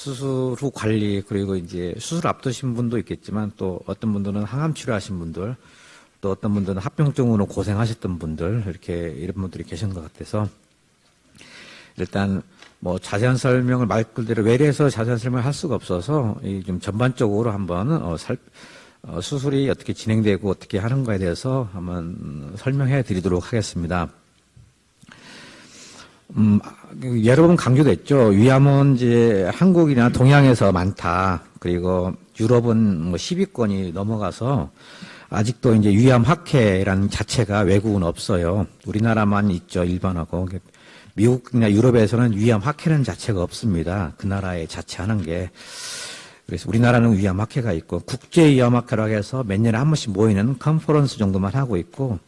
수술 후 관리 그리고 이제 수술 앞두신 분도 있겠지만 또 어떤 분들은 항암 치료하신 분들 또 어떤 분들은 합병증으로 고생하셨던 분들 이렇게 이런 분들이 계신 것 같아서 일단 뭐 자세한 설명을 말 그대로 외래에서 자세한 설명을 할 수가 없어서 이 좀 전반적으로 한번 어, 살, 어, 수술이 어떻게 진행되고 어떻게 하는가에 대해서 한번 설명해 드리도록 하겠습니다. 음, 여러 번 강조됐죠. 위암은 이제 한국이나 동양에서 많다. 그리고 유럽은 뭐 10위권이 넘어가서 아직도 이제 위암 학회라는 자체가 외국은 없어요. 우리나라만 있죠. 일반하고. 미국이나 유럽에서는 위암 학회는 자체가 없습니다. 그 나라에 자체하는 게. 그래서 우리나라는 위암 학회가 있고 국제 위암 학회라고 해서 몇 년에 한 번씩 모이는 컨퍼런스 정도만 하고 있고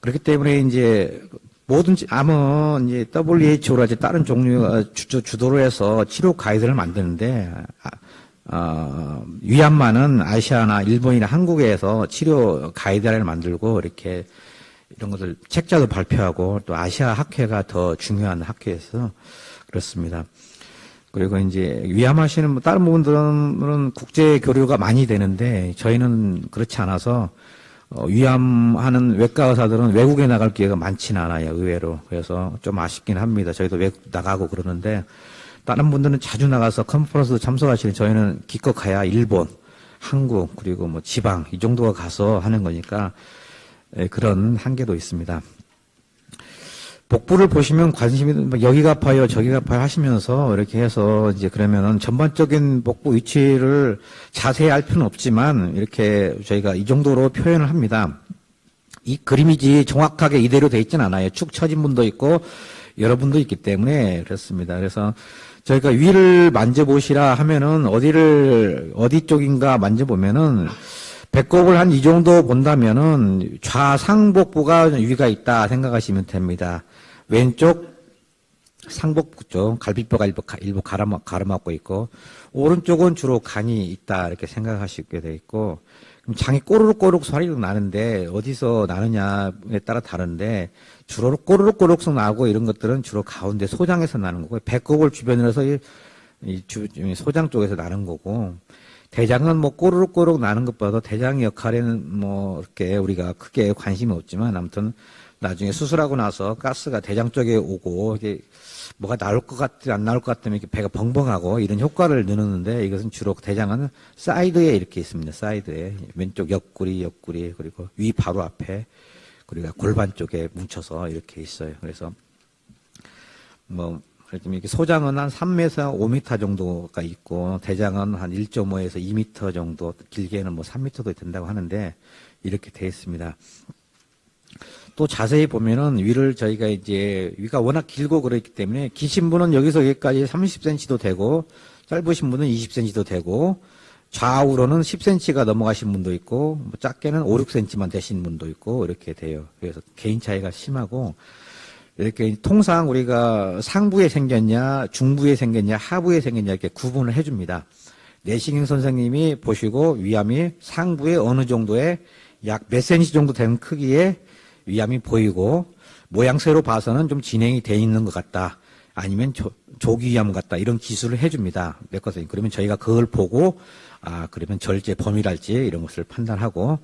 그렇기 때문에 이제 뭐든지 암은 이제 WHO라든지 다른 종류가 주, 주도로 해서 치료 가이드를 만드는데 아, 어, 위암만은 아시아나 일본이나 한국에서 치료 가이드라인을 만들고 이렇게 이런 것들 책자도 발표하고 또 아시아 학회가 더 중요한 학회에서 그렇습니다. 그리고 이제 위암하시는 뭐 다른 부분들은 국제 교류가 많이 되는데 저희는 그렇지 않아서 어, 위암하는 외과 의사들은 외국에 나갈 기회가 많지는 않아요, 의외로. 그래서 좀 아쉽긴 합니다. 저희도 외국 나가고 그러는데, 다른 분들은 자주 나가서 컨퍼런스 참석하시는 저희는 기껏 가야 일본, 한국, 그리고 뭐 지방, 이 정도가 가서 하는 거니까, 예, 그런 한계도 있습니다. 복부를 보시면 관심이 막 여기가 아파요, 저기가 아파요 하시면서 이렇게 해서 이제 그러면은 전반적인 복부 위치를 자세히 알 필요는 없지만 이렇게 저희가 이 정도로 표현을 합니다. 이 그림이지 정확하게 이대로 돼 있지는 않아요. 축 처진 분도 있고 여러분도 있기 때문에 그렇습니다. 그래서 저희가 위를 만져보시라 하면은 어디를 어디 쪽인가 만져보면은 배꼽을 한 이 정도 본다면은 좌상복부가 위가 있다 생각하시면 됩니다. 왼쪽 상복부 쪽 갈비뼈가 일부, 가- 일부 가로막, 가로막고 있고 오른쪽은 주로 간이 있다 이렇게 생각하시게 돼 있고 그럼 장이 꼬르륵꼬르륵 소리가 나는데 어디서 나느냐에 따라 다른데 주로 꼬르륵꼬르륵 나고 이런 것들은 주로 가운데 소장에서 나는 거고 배꼽을 주변으로 해서 이, 이 주, 이 소장 쪽에서 나는 거고 대장은 뭐 꼬르륵꼬르륵 나는 것보다 대장 역할에는 뭐 이렇게 우리가 크게 관심이 없지만 아무튼 나중에 수술하고 나서 가스가 대장 쪽에 오고 이게 뭐가 나올 것 같지 안 나올 것 같으면 이렇게 배가 벙벙하고 이런 효과를 누르는데 이것은 주로 대장은 사이드에 이렇게 있습니다. 사이드에 왼쪽 옆구리 옆구리 그리고 위 바로 앞에 그리고 골반 쪽에 뭉쳐서 이렇게 있어요. 그래서 뭐 이렇게 소장은 한 3m에서 5m 정도가 있고 대장은 한 1.5에서 2m 정도 길게는 뭐 3m도 된다고 하는데 이렇게 돼 있습니다. 또 자세히 보면은 위를 저희가 이제 위가 워낙 길고 그렇기 때문에 기신 분은 여기서 여기까지 30cm도 되고 짧으신 분은 20cm도 되고 좌우로는 10cm가 넘어가신 분도 있고 뭐 작게는 5, 6cm만 되신 분도 있고 이렇게 돼요. 그래서 개인 차이가 심하고 이렇게 통상 우리가 상부에 생겼냐, 중부에 생겼냐, 하부에 생겼냐 이렇게 구분을 해줍니다. 내시경 선생님이 보시고 위암이 상부에 어느 정도의 약몇 센치 정도 되는 크기의 위암이 보이고 모양새로 봐서는 좀 진행이 돼 있는 것 같다. 아니면 조, 조기 위암 같다. 이런 기술을 해줍니다. 내과 선생님. 그러면 저희가 그걸 보고 아 그러면 절제 범위랄지 이런 것을 판단하고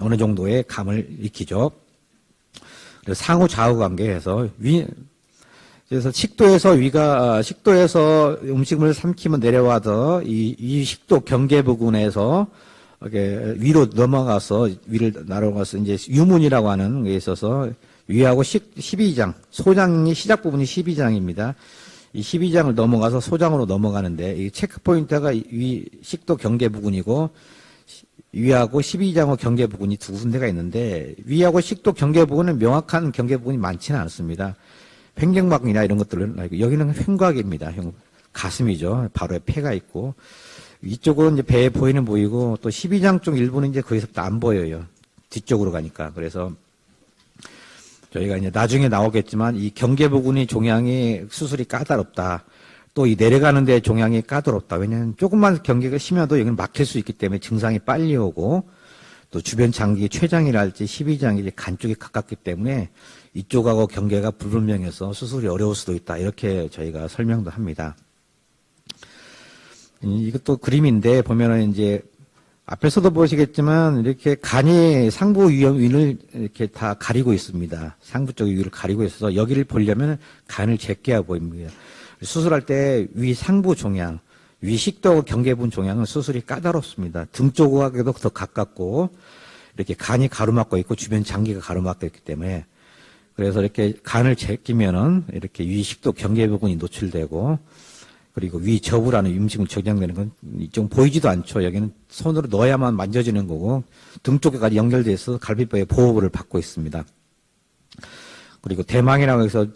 어느 정도의 감을 익히죠. 그래서 상호 좌우 관계에서 위 그래서 식도에서 위가 식도에서 음식을 삼키면 내려와서 이, 이 식도 경계 부근에서 이렇게 위로 넘어가서 위를 날아가서 이제 유문이라고 하는 게 있어서 위하고 10, 12장 소장이 시작 부분이 12장입니다. 이 12장을 넘어가서 소장으로 넘어가는데 이 체크 포인트가 위 식도 경계 부분이고 위하고 12장호 경계 부분이 두 군데가 있는데 위하고 식도 경계 부분은 명확한 경계 부분이 많지는 않습니다. 횡격막이나 이런 것들은 여기는 횡곽입니다. 형 가슴이죠. 바로 폐가 있고 이쪽으로 이제 배에 보이는 보이고 또 12장 쪽 일부는 이제 거기서부터 안 보여요. 뒤쪽으로 가니까 그래서 저희가 이제 나중에 나오겠지만 이 경계 부분이 종양이 수술이 까다롭다. 또 이 내려가는 데 종양이 까다롭다. 왜냐하면 조금만 경계가 심해도 여기는 막힐 수 있기 때문에 증상이 빨리 오고 또 주변 장기 췌장이랄지 12장이 간 쪽에 가깝기 때문에 이쪽하고 경계가 불분명해서 수술이 어려울 수도 있다. 이렇게 저희가 설명도 합니다. 이- 이것도 그림인데 보면은 이제 앞에서도 보시겠지만 이렇게 간이 상부 위험 위를 이렇게 다 가리고 있습니다. 상부 쪽 위를 가리고 있어서 여기를 보려면 간을 제껴야 보입니다. 수술할 때 위 상부 종양, 위 식도 경계부 종양은 수술이 까다롭습니다. 등 쪽하고도 더 가깝고 이렇게 간이 가로막고 있고 주변 장기가 가로막고 있기 때문에 그래서 이렇게 간을 제끼면은 이렇게 위 식도 경계 부분이 노출되고 그리고 위 저부라는 음식을 저장되는 건 이쪽 보이지도 않죠. 여기는 손으로 넣어야만 만져지는 거고 등 쪽에까지 연결돼 있어 갈비뼈의 보호를 받고 있습니다. 그리고 대망이라고 해서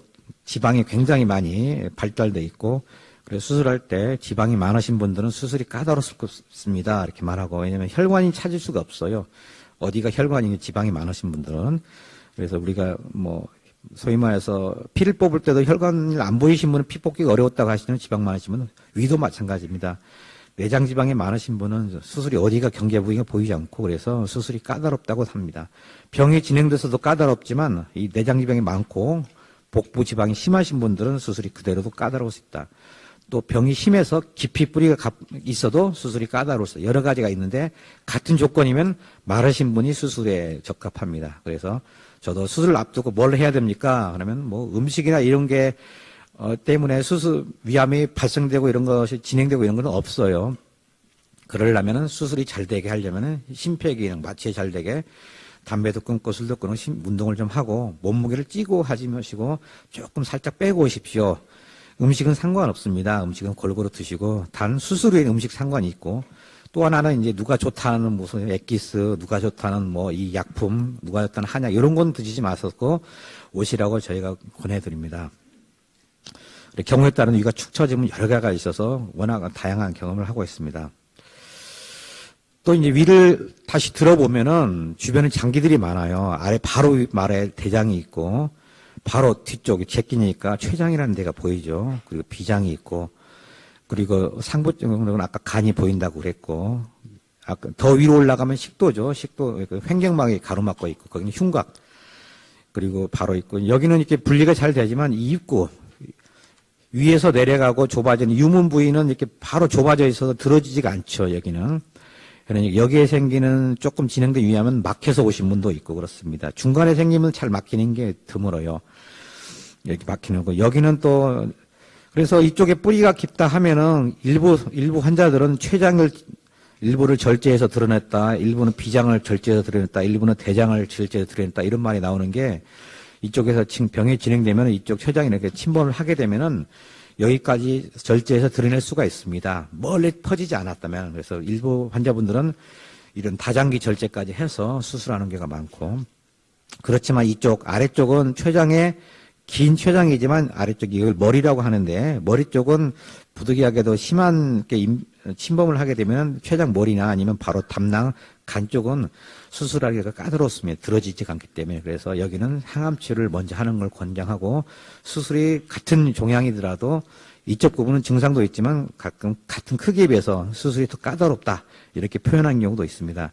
지방이 굉장히 많이 발달돼 있고 그래서 수술할 때 지방이 많으신 분들은 수술이 까다롭습니다. 이렇게 말하고 왜냐하면 혈관이 찾을 수가 없어요. 어디가 혈관이 지방이 많으신 분들은 그래서 우리가 뭐 소위 말해서 피를 뽑을 때도 혈관을 안 보이신 분은 피 뽑기가 어려웠다고 하시는 지방 많으신 분은 위도 마찬가지입니다. 내장 지방이 많으신 분은 수술이 어디가 경계 부위가 보이지 않고 그래서 수술이 까다롭다고 합니다. 병이 진행돼서도 까다롭지만 이 내장 지방이 많고 복부 지방이 심하신 분들은 수술이 그대로도 까다로울 수 있다. 또 병이 심해서 깊이 뿌리가 가- 있어도 수술이 까다로울 수. 여러 가지가 있는데 같은 조건이면 마르신 분이 수술에 적합합니다. 그래서 저도 수술 앞두고 뭘 해야 됩니까? 그러면 뭐 음식이나 이런 게 어, 때문에 수술 위암이 발생되고 이런 것이 진행되고 이런 건 없어요. 그러려면은 수술이 잘 되게 하려면은 심폐 기능 마취 잘 되게 담배도 끊고 술도 끊고 심- 운동을 좀 하고 몸무게를 찌고 하지 마시고 조금 살짝 빼고 오십시오. 음식은 상관없습니다. 음식은 골고루 드시고 단 수술 후에 음식 상관이 있고 또 하나는 이제 누가 좋다는 무슨 액기스, 누가 좋다는 뭐 이 약품, 누가 좋다는 한약 이런 건 드시지 마셨고 오시라고 저희가 권해드립니다. 경우에 따른 위가 축 처지면 여러 가지가 있어서 워낙 다양한 경험을 하고 있습니다. 또 이제 위를 다시 들어보면은 주변에 장기들이 많아요. 아래 바로 위- 말에 대장이 있고 바로 뒤쪽에 제끼니까 췌장이라는 데가 보이죠. 그리고 비장이 있고 그리고 상부 쪽은 아까 간이 보인다고 그랬고 아까 더 위로 올라가면 식도죠. 식도 그 횡격막이 가로막고 있고 거기는 흉곽 그리고 바로 있고 여기는 이렇게 분리가 잘 되지만 이 입구 위에서 내려가고 좁아지는 유문 부위는 이렇게 바로 좁아져 있어서 들어지지가 않죠. 여기는 그러니까 여기에 생기는 조금 진행된 위암은 막혀서 오신 분도 있고 그렇습니다. 중간에 생기면 잘 막히는 게 드물어요. 이렇게 막히는 거. 여기는 또 그래서 이쪽에 뿌리가 깊다 하면은 일부 일부 환자들은 췌장을 일부를 절제해서 드러냈다, 일부는 비장을 절제해서 드러냈다, 일부는 대장을 절제해서 드러냈다 이런 말이 나오는 게 이쪽에서 진- 병이 진행되면 이쪽 췌장이 이렇게 침범을 하게 되면은 여기까지 절제해서 드러낼 수가 있습니다. 멀리 퍼지지 않았다면 그래서 일부 환자분들은 이런 다장기 절제까지 해서 수술하는 경우가 많고 그렇지만 이쪽 아래쪽은 췌장에 긴 췌장이지만 아래쪽이 이걸 머리라고 하는데 머리 쪽은 부득이하게도 심한 게 임- 침범을 하게 되면 췌장 머리나 아니면 바로 담낭 간 쪽은 수술하기가 까다롭습니다. 들어지지 않기 때문에 그래서 여기는 항암 치료를 먼저 하는 걸 권장하고 수술이 같은 종양이더라도 이쪽 부분은 증상도 있지만 가끔 같은 크기에 비해서 수술이 더 까다롭다 이렇게 표현한 경우도 있습니다.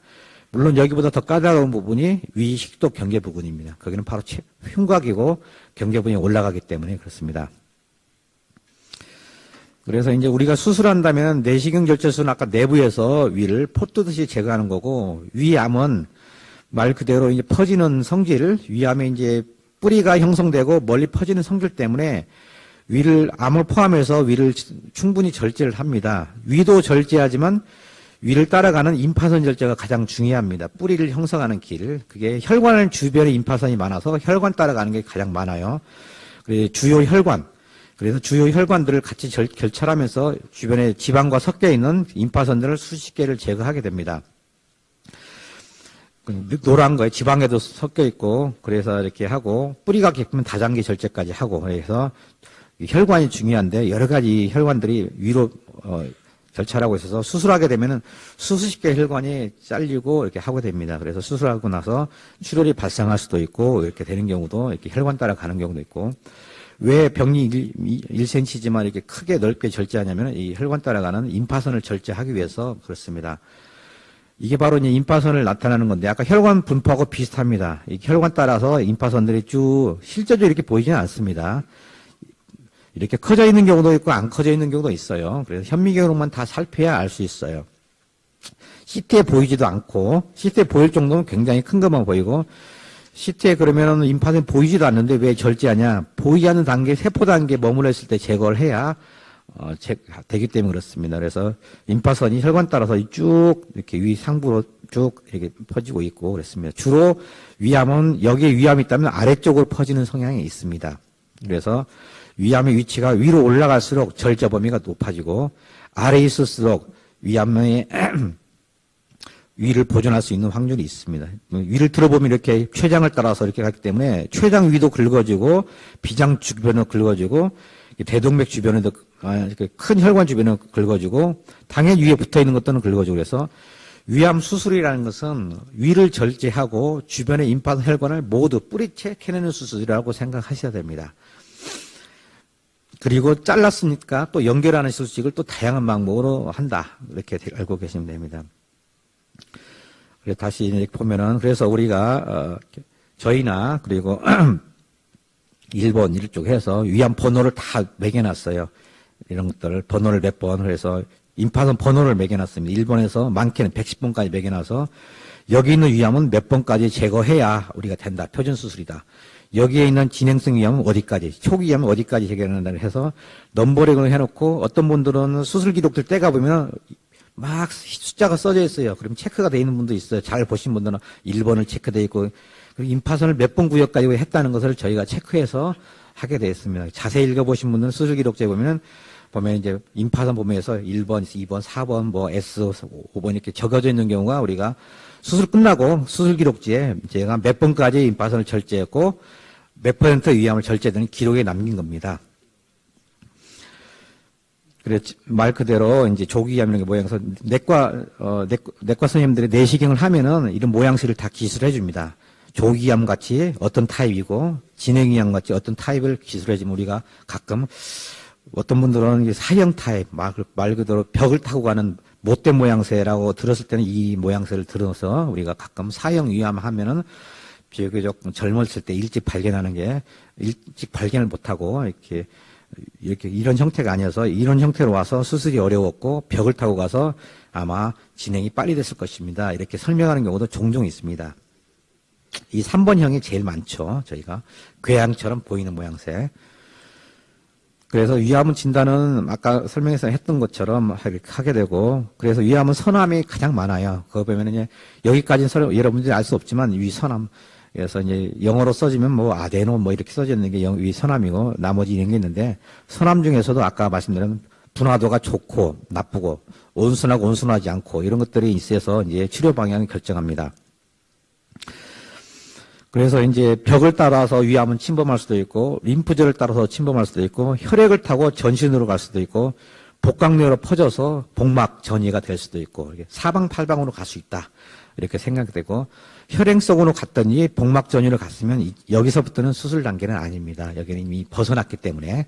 물론 여기보다 더 까다로운 부분이 위식도 경계 부분입니다. 거기는 바로 체- 흉곽이고 경계 부분이 올라가기 때문에 그렇습니다. 그래서 이제 우리가 수술한다면 내시경 절제술은 아까 내부에서 위를 포뜨듯이 제거하는 거고 위암은 말 그대로 이제 퍼지는 성질, 위암에 이제 뿌리가 형성되고 멀리 퍼지는 성질 때문에 위를 암을 포함해서 위를 충분히 절제를 합니다. 위도 절제하지만 위를 따라가는 임파선 절제가 가장 중요합니다. 뿌리를 형성하는 길. 그게 혈관 주변에 임파선이 많아서 혈관 따라가는 게 가장 많아요. 그래서 주요 혈관. 그래서 주요 혈관들을 같이 절- 결찰하면서 주변에 지방과 섞여 있는 임파선들을 수십 개를 제거하게 됩니다. 그 노란 거에 지방에도 섞여 있고 그래서 이렇게 하고 뿌리가 깊으면 다장기 절제까지 하고 그래서 이 혈관이 중요한데 여러 가지 혈관들이 위로 어, 결찰하고 있어서 수술하게 되면은 개 혈관이 잘리고 이렇게 하게 됩니다. 그래서 수술하고 나서 출혈이 발생할 수도 있고 이렇게 되는 경우도 이렇게 혈관 따라 가는 경우도 있고 왜 병이 1cm지만 이렇게 크게 넓게 절제하냐면 이 혈관 따라가는 임파선을 절제하기 위해서 그렇습니다. 이게 바로 이제 임파선을 나타나는 건데 아까 혈관 분포하고 비슷합니다. 이 혈관 따라서 임파선들이 쭉 실제적으로 이렇게 보이지는 않습니다. 이렇게 커져 있는 경우도 있고 안 커져 있는 경우도 있어요. 그래서 현미경으로만 다 살펴야 알 수 있어요. CT에 보이지도 않고 CT에 보일 정도면 굉장히 큰 것만 보이고 CT에 그러면은 임파선이 보이지도 않는데 왜 절제하냐? 보이지 않는 단계, 세포 단계에 머물러 있을 때 제거를 해야 어, 제, 되기 때문에 그렇습니다. 그래서 임파선이 혈관 따라서 쭉 이렇게 위 상부로 쭉 이렇게 퍼지고 있고 그랬습니다. 주로 위암은 여기에 위암이 있다면 아래쪽으로 퍼지는 성향이 있습니다. 그래서 위암의 위치가 위로 올라갈수록 절제 범위가 높아지고 아래에 있을수록 위암의 위를 보존할 수 있는 확률이 있습니다. 위를 들어보면 이렇게 췌장을 따라서 이렇게 가기 때문에 췌장 위도 긁어지고 비장 주변은 긁어지고 대동맥 주변에도 아, 큰 혈관 주변은 긁어지고 당연 위에 붙어 있는 것들은 긁어지고 그래서 위암 수술이라는 것은 위를 절제하고 주변의 임파선 혈관을 모두 뿌리채 캐내는 수술이라고 생각하셔야 됩니다. 그리고 잘랐으니까 또 연결하는 수술을 또 다양한 방법으로 한다. 이렇게 알고 계시면 됩니다. 다시 이렇게 보면은 그래서 우리가 어, 저희나 그리고 일본 이쪽 해서 위안 번호를 다 매겨놨어요. 이런 것들을 번호를 몇 번 그래서 임파선 번호를 매겨놨습니다. 일본에서 많게는 110번까지 매겨놔서 여기 있는 위암은 몇 번까지 제거해야 우리가 된다. 표준 수술이다. 여기에 있는 진행성 위암은 어디까지, 초기 위암은 어디까지 해결한다 해서 넘버링을 해놓고 어떤 분들은 수술 기록들 떼가 보면 막 숫자가 써져 있어요. 그럼 체크가 돼 있는 분도 있어요. 잘 보신 분들은 1번을 체크돼 있고 그리고 임파선을 몇 번 구역까지 했다는 것을 저희가 체크해서 하게 되어 있습니다. 자세히 읽어보신 분들은 수술 기록지에 보면은 보면 이제 임파선 보면서 1번, 2번, 4번, 뭐 S, 5번 이렇게 적어져 있는 경우가 우리가 수술 끝나고 수술 기록지에 제가 몇 번까지 임파선을 절제했고 몇 퍼센트 위암을 절제되는 기록에 남긴 겁니다. 그래 말 그대로 이제 조기암 이런 게 모양서 내과 어 내과, 내과 선생님들이 내시경을 하면은 이런 모양새를 다 기술해 줍니다. 조기암 같이 어떤 타입이고 진행이암 같이 어떤 타입을 기술해 주면 우리가 가끔 어떤 분들은 사형 타입 말, 말 그대로 벽을 타고 가는 못된 모양새라고 들었을 때는 이 모양새를 들어서 우리가 가끔 사형 위암 하면은 비교적 젊었을 때 일찍 발견하는 게 일찍 발견을 못하고 이렇게 이렇게 이런 형태가 아니어서 이런 형태로 와서 수술이 어려웠고 벽을 타고 가서 아마 진행이 빨리 됐을 것입니다. 이렇게 설명하는 경우도 종종 있습니다. 이 3번형이 제일 많죠. 저희가 궤양처럼 보이는 모양새. 그래서 위암은 진단은 아까 설명해서 했던 것처럼 하게 되고 그래서 위암은 선암이 가장 많아요. 그거 보면 이제 여기까지는 여러분들이 알 수 없지만 위 선암 그래서 이제 영어로 써지면 뭐 아데노 뭐 이렇게 써져 있는 게 영, 위 선암이고 나머지 이런 게 있는데 선암 중에서도 아까 말씀드린 분화도가 좋고 나쁘고 온순하고 온순하지 않고 이런 것들이 있어서 이제 치료 방향을 결정합니다. 그래서 이제 벽을 따라서 위암은 침범할 수도 있고 림프절을 따라서 침범할 수도 있고 혈액을 타고 전신으로 갈 수도 있고 복강내로 퍼져서 복막 전이가 될 수도 있고 사방팔방으로 갈 수 있다. 이렇게 생각되고 혈행 속으로 갔더니 복막 전이로 갔으면 이- 여기서부터는 수술 단계는 아닙니다. 여기는 이미 벗어났기 때문에.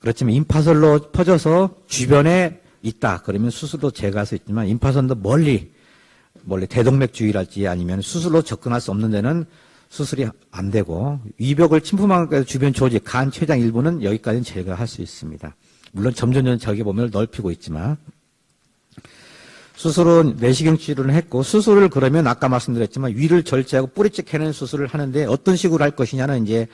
그렇지만 임파선로 퍼져서 주변에 있다. 그러면 수술로 제거할 수 있지만 임파선도 멀리 멀리 대동맥 주위랄지 아니면 수술로 접근할 수 없는 데는 수술이 안 되고 위벽을 침범하게 주변 조직, 간, 췌장 일부는 여기까지는 제거할 수 있습니다. 물론 점점 저기 보면 넓히고 있지만 수술은 내시경 치료를 했고 수술을 그러면 아까 말씀드렸지만 위를 절제하고 뿌리째 캐는 수술을 하는데 어떤 식으로 할 것이냐는 이제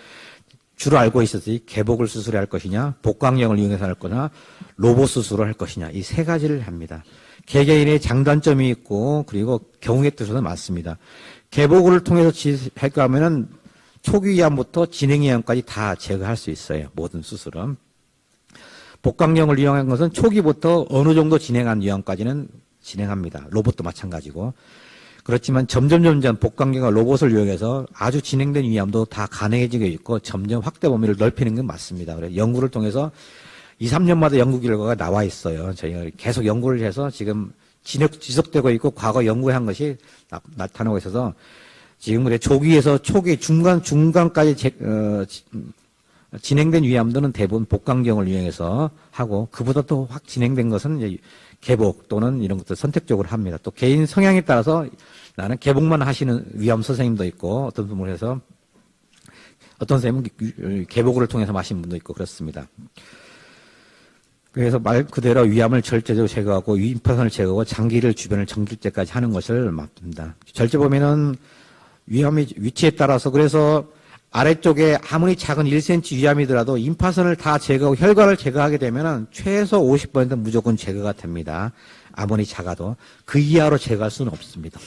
주로 알고 있었지 개복을 수술할 것이냐 복강령을 이용해서 할 거냐 로봇 수술을 할 것이냐 이 세 가지를 합니다. 개개인의 장단점이 있고 그리고 경우에 따라서 많습니다. 개복을 통해서 할까 하면은 초기 위암부터 진행 위암까지 다 제거할 수 있어요. 모든 수술은. 복강령을 이용한 것은 초기부터 어느 정도 진행한 위암까지는 진행합니다. 로봇도 마찬가지고. 그렇지만 점점 점점 복강경과 로봇을 이용해서 아주 진행된 위암도 다 가능해지고 있고 점점 확대 범위를 넓히는 건 맞습니다. 그래서 연구를 통해서 2, 3년마다 연구 결과가 나와 있어요. 저희가 계속 연구를 해서 지금 진역, 지속되고 있고 과거 연구한 것이 나, 타나고 있어서 지금 우리 조기에서 초기, 중간, 중간까지 제, 어, 지- 진행된 위암들은 대부분 복강경을 이용해서 하고 그보다 또 확 진행된 것은 이제 개복 또는 이런 것들 선택적으로 합니다. 또 개인 성향에 따라서 나는 개복만 하시는 위암 선생님도 있고 어떤 분을 해서 어떤 선생님은 개복을 통해서 마신 분도 있고 그렇습니다. 그래서 말 그대로 위암을 절제적으로 제거하고 위임파선을 제거하고 장기를 주변을 정질 때까지 하는 것을 맡습니다. 절제 보면은 위암의 위치에 따라서 그래서 아래쪽에 아무리 작은 1cm 위암이더라도 임파선을 다 제거하고 혈관을 제거하게 되면은 최소 50% 무조건 제거가 됩니다. 아무리 작아도 그 이하로 제거할 수는 없습니다.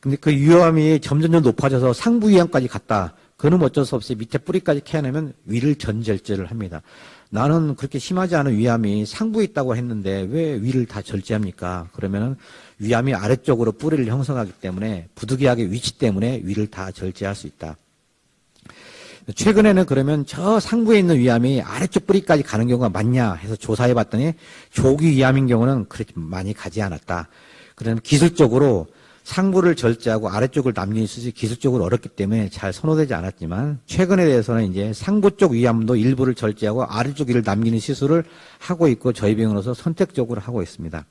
근데 그 위암이 점점점 높아져서 상부 위암까지 갔다. 그는 어쩔 수 없이 밑에 뿌리까지 캐내면 위를 전절제를 합니다. 나는 그렇게 심하지 않은 위암이 상부에 있다고 했는데 왜 위를 다 절제합니까? 그러면은 위암이 아래쪽으로 뿌리를 형성하기 때문에 부득이하게 위치 때문에 위를 다 절제할 수 있다. 최근에는 그러면 저 상부에 있는 위암이 아래쪽 뿌리까지 가는 경우가 많냐 해서 조사해 봤더니 조기 위암인 경우는 그렇게 많이 가지 않았다. 그러면 기술적으로 상부를 절제하고 아래쪽을 남기는 수술이 기술적으로 어렵기 때문에 잘 선호되지 않았지만 최근에 대해서는 이제 상부 쪽 위암도 일부를 절제하고 아래쪽 위를 남기는 시술을 하고 있고 저희 병원에서 선택적으로 하고 있습니다.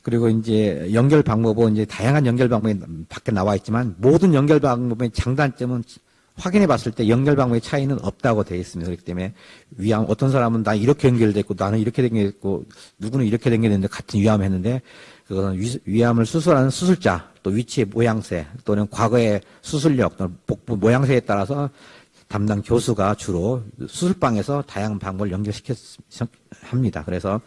그리고 이제 연결 방법은 이제 다양한 연결 방법이 밖에 나와 있지만 모든 연결 방법의 장단점은 확인해 봤을 때 연결 방법의 차이는 없다고 되어 있습니다. 그렇기 때문에 위암 어떤 사람은 나 이렇게 연결됐고 나는 이렇게 연결됐고 누구는 이렇게 연결됐는데 같은 위암 했는데 그거는 위, 위암을 수술하는 수술자 또 위치의 모양새 또는 과거의 수술력 또는 복부 모양새에 따라서 담당 교수가 주로 수술방에서 다양한 방법을 연결시켜 합니다. 그래서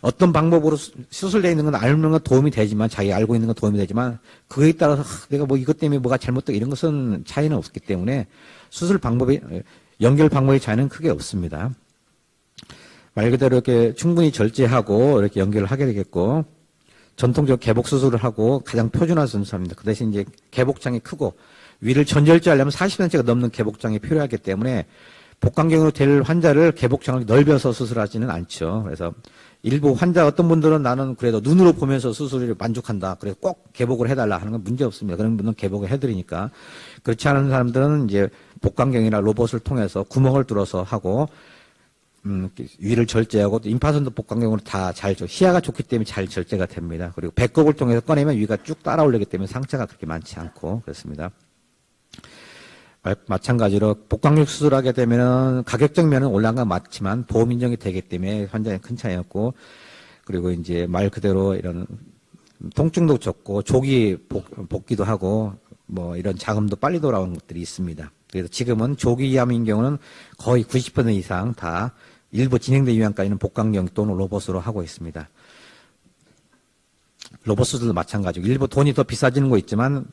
어떤 방법으로 수- 수술되어 있는 건건 도움이 되지만 자기 알고 있는 건 도움이 되지만 그거에 따라서 하, 내가 뭐 이것 때문에 뭐가 잘못되고 이런 것은 차이는 없기 때문에 수술 방법이 연결 방법의 차이는 크게 없습니다. 말 그대로 이렇게 충분히 절제하고 이렇게 연결을 하게 되겠고 전통적 개복 수술을 하고 가장 표준화 순서입니다. 그 대신 이제 개복장이 크고 위를 전절제하려면 40cm가 넘는 개복장이 필요하기 때문에 복강경으로 될 환자를 개복장을 넓혀서 수술하지는 않죠. 그래서 일부 환자 어떤 분들은 나는 그래도 눈으로 보면서 수술을 만족한다. 그래서 꼭 개복을 해달라 하는 건 문제 없습니다. 그런 분은 개복을 해드리니까 그렇지 않은 사람들은 이제 복강경이나 로봇을 통해서 구멍을 뚫어서 하고 음, 위를 절제하고 또 임파선도 복강경으로 다 잘 시야가 좋기 때문에 잘 절제가 됩니다. 그리고 배꼽을 통해서 꺼내면 위가 쭉 따라 올리기 때문에 상처가 그렇게 많지 않고 그렇습니다. 마- 마찬가지로 복강력 수술하게 되면은 가격적 면은 올라간 건 맞지만 보험 인정이 되기 때문에 환자에 큰 차이였고 그리고 이제 말 그대로 이런 통증도 적고 조기 복, 복기도 하고 뭐 이런 자금도 빨리 돌아오는 것들이 있습니다. 그래서 지금은 조기 이암인 경우는 거의 90% 이상 다 일부 진행된 위암까지는 복강경 또는 로봇으로 하고 있습니다. 로봇 수술도 마찬가지고 일부 돈이 더 비싸지는 거 있지만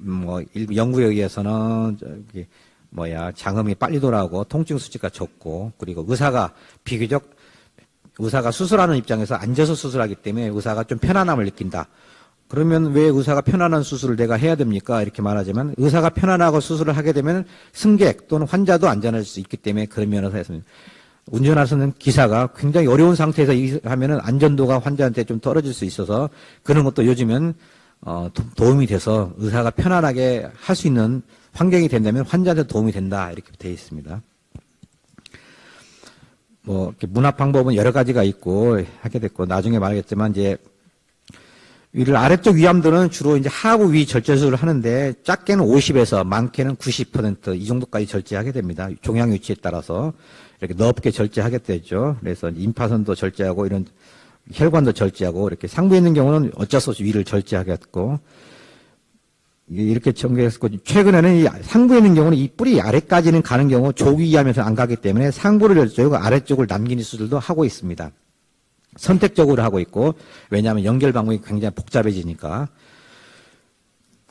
음, 뭐 일부 연구에 의해서는 저기 뭐야 장음이 빨리 돌아오고 통증 수치가 적고 그리고 의사가 비교적 의사가 수술하는 입장에서 앉아서 수술하기 때문에 의사가 좀 편안함을 느낀다. 그러면 왜 의사가 편안한 수술을 내가 해야 됩니까? 이렇게 말하지만 의사가 편안하고 수술을 하게 되면 승객 또는 환자도 안전할 수 있기 때문에 그런 면에서 해서는 운전하서는 기사가 굉장히 어려운 상태에서 이- 하면은 안전도가 환자한테 좀 떨어질 수 있어서 그런 것도 요즘은 어, 도- 도움이 돼서 의사가 편안하게 할 수 있는 환경이 된다면 환자한테 도움이 된다 이렇게 되어 있습니다. 뭐 문학 방법은 여러 가지가 있고 하게 됐고 나중에 말하겠지만 이제 위를 아래쪽 위암들은 주로 이제 하부 위 절제 수술을 하는데 작게는 50에서 많게는 90%이 정도까지 절제하게 됩니다. 종양 위치에 따라서 이렇게 넓게 절제하게 되죠. 그래서 임파선도 절제하고 이런 혈관도 절제하고 이렇게 상부에 있는 경우는 어쩔 수 없이 위를 절제하겠고 이렇게 전개했고 최근에는 이 상부에 있는 경우는 이 뿌리 아래까지는 가는 경우 조기위하면서 안 가기 때문에 상부를 절제하고 아래쪽을 남기는 수술도 하고 있습니다. 선택적으로 하고 있고 왜냐하면 연결 방법이 굉장히 복잡해지니까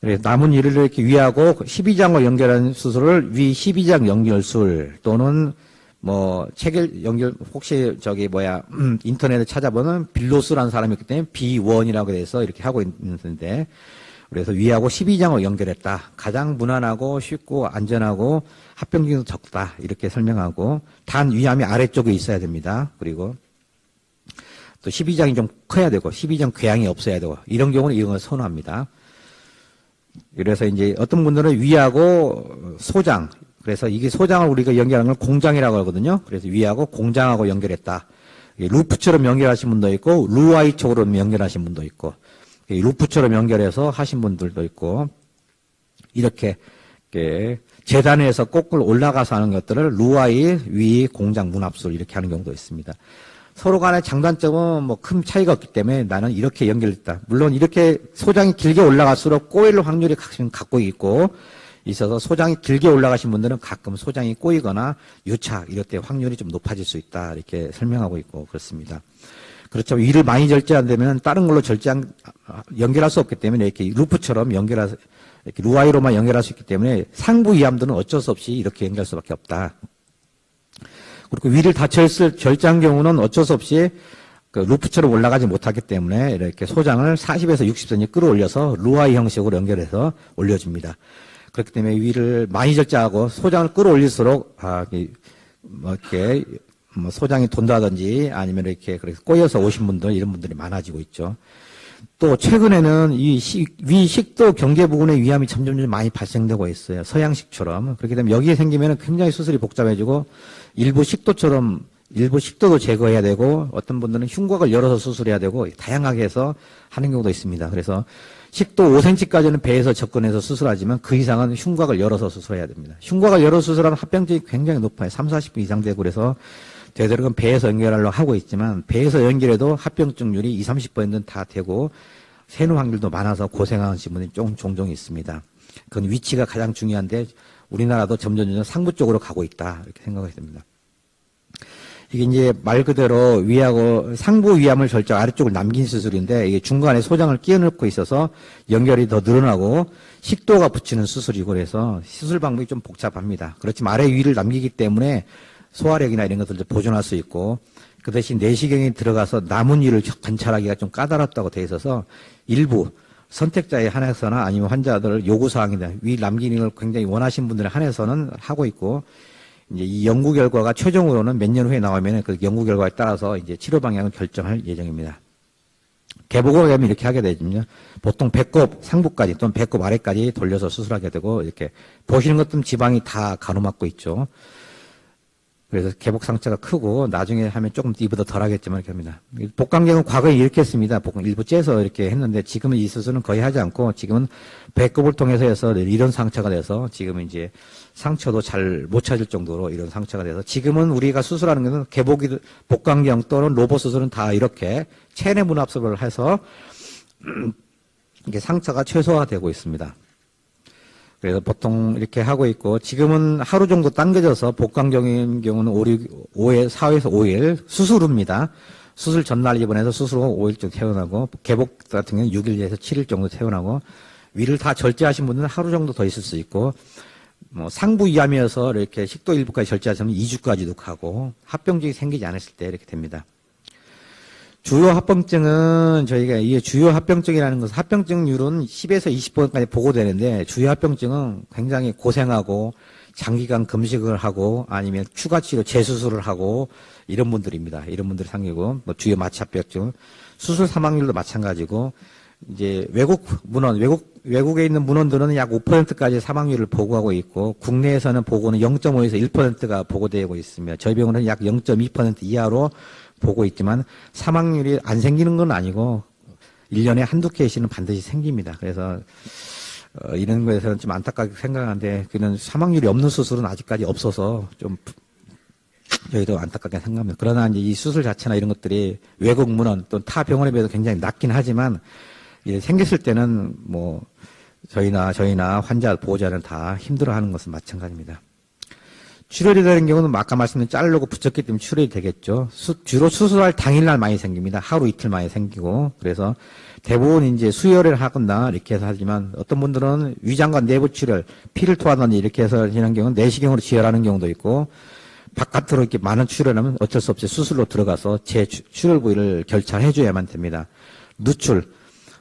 그래서 남은 이를 이렇게 위하고 12장을 연결하는 수술을 위 12장 연결술 또는 뭐 체결 연결 혹시 저기 뭐야 음, 인터넷에 찾아보면 빌로스라는 사람이 있기 때문에 B1이라고 해서 이렇게 하고 있는데 그래서 위하고 12장을 연결했다. 가장 무난하고 쉽고 안전하고 합병증도 적다. 이렇게 설명하고 단 위암이 아래쪽에 있어야 됩니다. 그리고 또 12장이 좀 커야 되고 12장 궤양이 없어야 되고 이런 경우는 이런 걸 선호합니다. 그래서 이제 어떤 분들은 위하고 소장 그래서 이게 소장을 우리가 연결하는 걸 공장이라고 하거든요. 그래서 위하고 공장하고 연결했다. 루프처럼 연결하신 분도 있고 루아이 쪽으로 연결하신 분도 있고 이 루프처럼 연결해서 하신 분들도 있고 이렇게 재단에서 거꾸로 올라가서 하는 것들을 루아이, 위, 공장, 문합술 이렇게 하는 경우도 있습니다. 서로 간의 장단점은 뭐 큰 차이가 없기 때문에 나는 이렇게 연결됐다. 물론 이렇게 소장이 길게 올라갈수록 꼬일 확률이 갖고 있고 있어서 소장이 길게 올라가신 분들은 가끔 소장이 꼬이거나 유착 이럴 때 확률이 좀 높아질 수 있다. 이렇게 설명하고 있고 그렇습니다. 그렇죠. 위를 많이 절제한다면 다른 걸로 절제 한 연결할 수 없기 때문에 이렇게 루프처럼 연결할 이렇게 루아이로만 연결할 수 있기 때문에 상부 이암들은 어쩔 수 없이 이렇게 연결할 수밖에 없다. 그리고 위를 다 절스, 절제한 경우는 어쩔 수 없이 그 루프처럼 올라가지 못하기 때문에 이렇게 소장을 40에서 60cm 끌어올려서 루아이 형식으로 연결해서 올려줍니다. 그렇기 때문에 위를 많이 절제하고 소장을 끌어올릴수록 아, 이, 뭐 이렇게 뭐 소장이 돈다든지 아니면 이렇게 그래서 꼬여서 오신 분들 이런 분들이 많아지고 있죠. 또 최근에는 이 식, 위 식도 경계 부분의 위암이 점점 점 많이 발생되고 있어요. 서양식처럼. 그렇게 되면 여기에 생기면 굉장히 수술이 복잡해지고 일부 식도처럼 일부 식도도 제거해야 되고 어떤 분들은 흉곽을 열어서 수술해야 되고 다양하게 해서 하는 경우도 있습니다. 그래서 식도 5cm까지는 배에서 접근해서 수술하지만 그 이상은 흉곽을 열어서 수술해야 됩니다. 흉곽을 열어 수술하면 합병증이 굉장히 높아요. 3, 40분 이상 되고 그래서 되도록은 배에서 연결하려고 하고 있지만 배에서 연결해도 합병증률이 20, 30%는 다 되고 새는 확률도 많아서 고생하시는 분이 좀 종종 있습니다. 그건 위치가 가장 중요한데 우리나라도 점점 점점 상부 쪽으로 가고 있다 이렇게 생각이 됩니다. 이게 이제 말 그대로 위하고 상부 위암을 절제 아래쪽을 남긴 수술인데 이게 중간에 소장을 끼워 넣고 있어서 연결이 더 늘어나고 식도가 붙이는 수술이고 그래서 수술 방법이 좀 복잡합니다. 그렇지만 아래 위를 남기기 때문에 소화력이나 이런 것들을 보존할 수 있고 그 대신 내시경이 들어가서 남은 위를 관찰하기가 좀 까다롭다고 돼 있어서 일부 선택자에 한해서나 아니면 환자들 요구사항이나 위 남기는 걸 굉장히 원하신 분들에 한해서는 하고 있고 이제 이 연구 결과가 최종으로는 몇 년 후에 나오면 그 연구 결과에 따라서 이제 치료 방향을 결정할 예정입니다. 개복을 하면 이렇게 하게 되거든요. 보통 배꼽 상부까지 또는 배꼽 아래까지 돌려서 수술하게 되고 이렇게 보시는 것좀 지방이 다 가로막고 있죠. 그래서 개복 상처가 크고 나중에 하면 조금 이보다 덜 하겠지만 이렇게 합니다. 복강경은 과거에 이렇게 했습니다. 일부 째서 이렇게 했는데 지금은 이 수술은 거의 하지 않고 지금은 배꼽을 통해서 해서 이런 상처가 돼서 지금은 이제 상처도 잘 못 찾을 정도로 이런 상처가 돼서 지금은 우리가 수술하는 것은 개복이 복강경 또는 로봇 수술은 다 이렇게 체내 문합습을 해서 이게 상처가 최소화되고 있습니다. 그래서 보통 이렇게 하고 있고 지금은 하루 정도 당겨져서 복강경인 경우는 5, 5일, 4에서 5일 수술 후입니다. 수술 전날 입원해서 수술 후 5일쯤 퇴원하고 개복 같은 경우는 6일에서 7일 정도 퇴원하고 위를 다 절제하신 분들은 하루 정도 더 있을 수 있고 뭐 상부 이암이어서 이렇게 식도 일부까지 절제하시면 2주까지도 가고 합병증이 생기지 않았을 때 이렇게 됩니다. 주요 합병증은 저희가 이게 주요 합병증이라는 것은 합병증률은 10에서 20%까지 보고되는데 주요 합병증은 굉장히 고생하고 장기간 금식을 하고 아니면 추가 치료 재수술을 하고 이런 분들입니다. 이런 분들이 상기고 뭐 주요 마취 합병증 수술 사망률도 마찬가지고 이제 외국 문헌 외국 외국에 있는 문헌들은 약 5%까지 사망률을 보고하고 있고 국내에서는 보고는 0.5에서 1%가 보고되고 있으며 저희 병원은 약 0.2% 이하로 보고 있지만 사망률이 안 생기는 건 아니고 1년에 한두 케이스는 반드시 생깁니다. 그래서 어, 이런 거에서는 좀 안타깝게 생각하는데 그는 사망률이 없는 수술은 아직까지 없어서 좀 저희도 안타깝게 생각합니다. 그러나 이제 이 수술 자체나 이런 것들이 외국 문헌 또타 병원에 비해서 굉장히 낮긴 하지만 생겼을 때는 뭐 저희나 저희나 환자 보호자는 다 힘들어하는 것은 마찬가지입니다. 출혈이 되는 경우는 아까 말씀드린 자르고 붙였기 때문에 출혈이 되겠죠. 수, 주로 수술할 당일날 많이 생깁니다. 하루 이틀 많이 생기고 그래서 대부분 이제 수혈을 하거나 이렇게 해서 하지만 어떤 분들은 위장관 내부 출혈, 피를 토하거나 이렇게 해서 하는 경우는 내시경으로 지혈하는 경우도 있고 바깥으로 이렇게 많은 출혈하면 어쩔 수 없이 수술로 들어가서 제 출혈 부위를 결찰해줘야만 됩니다. 누출,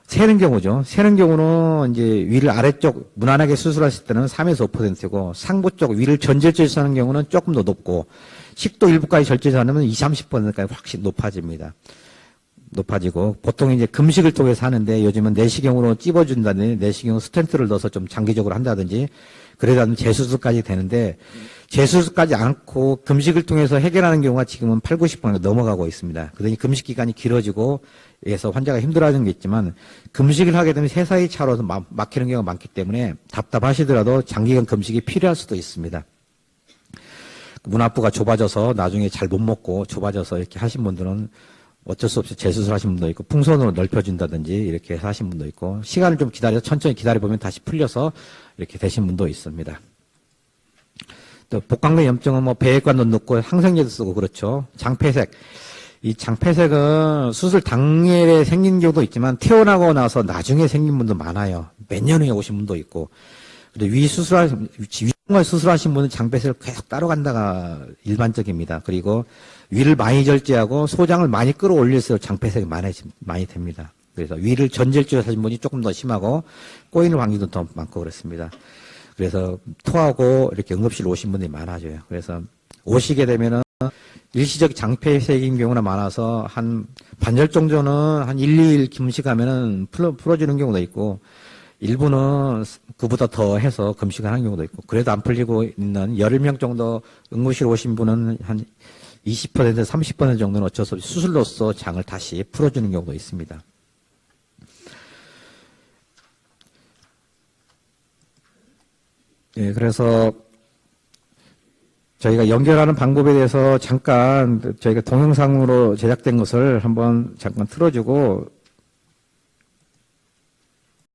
세는 경우죠. 세는 경우는 이제 위를 아래쪽 무난하게 수술하실 때는 3에서 5%고 상부 쪽 위를 전절제해서 하는 경우는 조금 더 높고 식도 일부까지 절제해서 하면 20, 30%까지 확실히 높아집니다. 높아지고 보통 이제 금식을 통해서 하는데 요즘은 내시경으로 찝어준다든지 내시경 스텐트를 넣어서 좀 장기적으로 한다든지 그러다 보면 재수술까지 되는데 재수술까지 않고 금식을 통해서 해결하는 경우가 지금은 8, 90% 넘어가고 있습니다. 그러니 금식 기간이 길어지고 해서 환자가 힘들어하는 게 있지만 금식을 하게 되면 세사이 차로서 막- 막히는 경우가 많기 때문에 답답하시더라도 장기간 금식이 필요할 수도 있습니다. 문화부가 좁아져서 나중에 잘 못 먹고 좁아져서 이렇게 하신 분들은 어쩔 수 없이 재수술 하신 분도 있고 풍선으로 넓혀준다든지 이렇게 하신 분도 있고 시간을 좀 기다려서 천천히 기다려 보면 다시 풀려서 이렇게 되신 분도 있습니다. 또 복강내 염증은 뭐 배액관도 넣고 항생제도 쓰고 그렇죠. 장폐색. 이 장폐색은 수술 당일에 생긴 경우도 있지만 태어나고 나서 나중에 생긴 분도 많아요. 몇 년 후에 오신 분도 있고. 근데 위 수술하, 위중과 수술하신 분은 장폐색을 계속 따로 간다가 일반적입니다. 그리고 위를 많이 절제하고 소장을 많이 끌어올릴수록 장폐색이 많이, 많이 됩니다. 그래서 위를 전절제로 하신 분이 조금 더 심하고 꼬이는 확률도 더 많고 그렇습니다. 그래서 토하고 이렇게 응급실 오신 분들이 많아져요. 그래서 오시게 되면은 일시적 장폐색인 경우가 많아서 한 반절 정도는 한 1, 2일 금식하면은 풀어, 풀어지는 경우도 있고 일부는 그보다 더 해서 금식을 하는 경우도 있고 그래도 안 풀리고 있는 10명 정도 응급실 오신 분은 한 20% 30% 정도는 어쩔 수 없이 수술로서 장을 다시 풀어주는 경우도 있습니다. 예, 그래서 저희가 연결하는 방법에 대해서 잠깐 저희가 동영상으로 제작된 것을 한번 잠깐 틀어주고